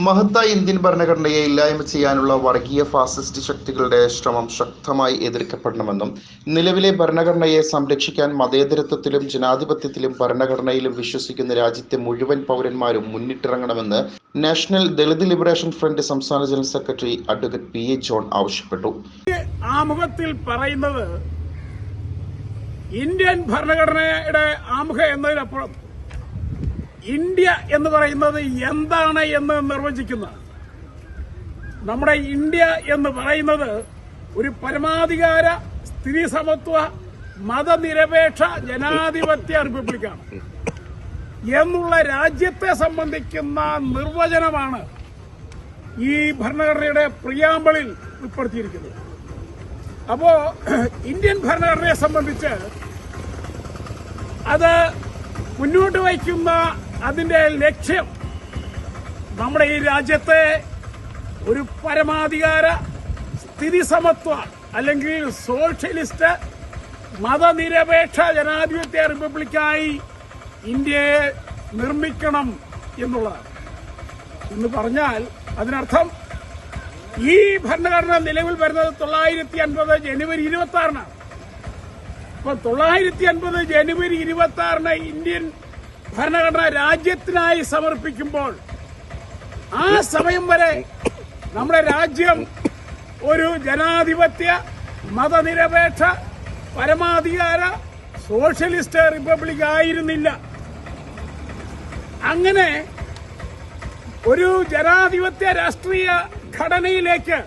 മഹത്തായ ഇന്ത്യൻ ഭരണഘടനയെ ഇല്ലായ്മ ചെയ്യാനുള്ള വർഗീയ ഫാസിസ്റ്റ് ശക്തികളുടെ ശ്രമം ശക്തമായി എതിർക്കപ്പെടണമെന്നും നിലവിലെ ഭരണഘടനയെ സംരക്ഷിക്കാൻ മതേതരത്വത്തിലും ജനാധിപത്യത്തിലും ഭരണഘടനയിലും വിശ്വസിക്കുന്ന രാജ്യത്തെ മുഴുവൻ പൗരന്മാരും മുന്നിട്ടിറങ്ങണമെന്ന് നാഷണൽ ദളിത് ലിബറേഷൻ ഫ്രണ്ട് സംസ്ഥാന general secretary advocate P A John ആവശ്യപ്പെട്ടു. ആമുഖത്തിൽ പറയുന്നത് ഇന്ത്യൻ ഭരണഘടനയുടെ ആമുഖം എന്നതിനപ്പുറം ഇന്ത്യ എന്ന് പറയുന്നത് എന്താണ് എന്ന് നിർവചിക്കുന്ന നമ്മുടെ ഇന്ത്യ എന്ന് പറയുന്നത് ഒരു പരമാധികാര സ്ത്രീ സമത്വ മതനിരപേക്ഷ ജനാധിപത്യ റിപ്പബ്ലിക്കാണ്. എന്നുള്ള രാജ്യത്തെ സംബന്ധിക്കുന്ന നിർവചനമാണ് ഈ ഭരണഘടനയുടെ പ്രിയാമ്പിളിൽ ഉൾപ്പെടുത്തിയിരിക്കുന്നത്. അപ്പോ ഇന്ത്യൻ ഭരണഘടനയെ സംബന്ധിച്ച് അത് മുന്നോട്ട് വയ്ക്കുന്ന അതിന്റെ ലക്ഷ്യം നമ്മുടെ ഈ രാജ്യത്തെ ഒരു പരമാധികാര സ്ഥിതി സമത്വ അല്ലെങ്കിൽ സോഷ്യലിസ്റ്റ് മതനിരപേക്ഷ ജനാധിപത്യ റിപ്പബ്ലിക്കായി ഇന്ത്യയെ നിർമ്മിക്കണം എന്നുള്ളതാണ്. എന്ന് പറഞ്ഞാൽ അതിനർത്ഥം ഈ ഭരണഘടന നിലവിൽ വരുന്നത് തൊള്ളായിരത്തി അൻപത് ജനുവരി ഇരുപത്തി ആറിനാണ് അപ്പൊ തൊള്ളായിരത്തി അൻപത് ജനുവരി ഇരുപത്തി ആറിന് ഇന്ത്യൻ ഭരണഘടന രാജ്യത്തിനായി സമർപ്പിക്കുമ്പോൾ ആ സമയം വരെ നമ്മുടെ രാജ്യം ഒരു ജനാധിപത്യ മതനിരപേക്ഷ പരമാധികാര സോഷ്യലിസ്റ്റ് റിപ്പബ്ലിക് ആയിരുന്നില്ല. അങ്ങനെ ഒരു ജനാധിപത്യ രാഷ്ട്രീയ ഘടനയിലേക്ക്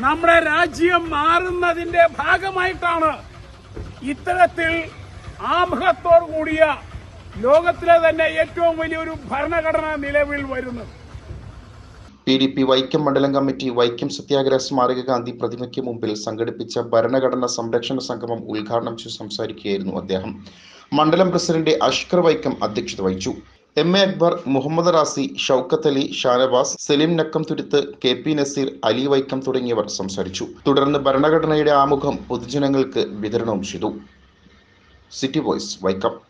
നമ്മുടെ രാജ്യം മാറുന്നതിന്റെ ഭാഗമായിട്ടാണ് ഇത്തരത്തിൽ ആമുഖത്തോടു കൂടിയ ലോകത്തിലെ തന്നെ ഏറ്റവും വലിയൊരു ഭരണഘടന നിലവിൽ വരുന്നത്. പി ഡി പി വൈക്കം മണ്ഡലം കമ്മിറ്റി വൈക്കം സത്യാഗ്രഹ സ്മാരക ഗാന്ധി പ്രതിമയ്ക്ക് മുമ്പിൽ സംഘടിപ്പിച്ച ഭരണഘടന സംരക്ഷണ സംഗമം ഉദ്ഘാടനം ചെയ്ത് സംസാരിക്കുകയായിരുന്നു അദ്ദേഹം. മണ്ഡലം പ്രസിഡന്റ് അഷ്കർ വൈക്കം അധ്യക്ഷത വഹിച്ചു. M A Akbar Muhammad Razi Shoukath Ali Shanavas Salim Nakkam Thuruth K P Nazir Ali Vaikom തുടങ്ങിയവർ സംസാരിച്ചു. തുടർന്ന് ഭരണഘടനയുടെ ആമുഖം പൊതുജനങ്ങൾക്ക് വിതരണവും ചെയ്തു. City voice Vaikom.